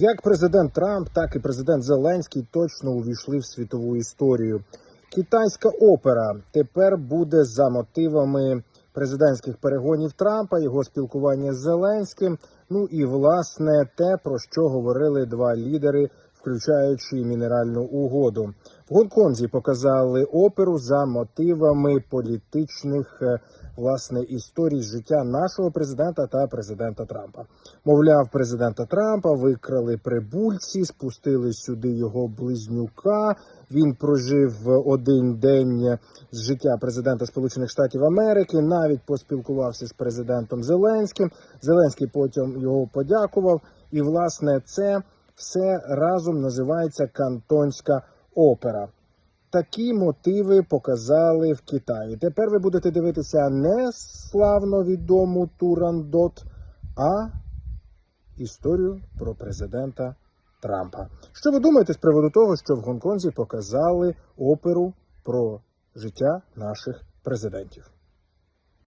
Як президент Трамп, так і президент Зеленський точно увійшли в світову історію. Китайська опера тепер буде за мотивами президентських перегонів Трампа, його спілкування з Зеленським. Ну і власне те, про що говорили два лідери, включаючи мінеральну угоду. В Гонконзі показали оперу за мотивами політичних е, власне історій життя нашого президента та президента Трампа. Мовляв, президента Трампа викрали прибульці, спустили сюди його близнюка. Він прожив один день з життя президента Сполучених Штатів Америки, навіть поспілкувався з президентом Зеленським. Зеленський потім його подякував. І власне це все разом називається Кантонська опера. Такі мотиви показали в Китаї. Тепер ви будете дивитися не славно відому Турандот, а історію про президента Трампа. Що ви думаєте з приводу того, що в Гонконзі показали оперу про життя наших президентів?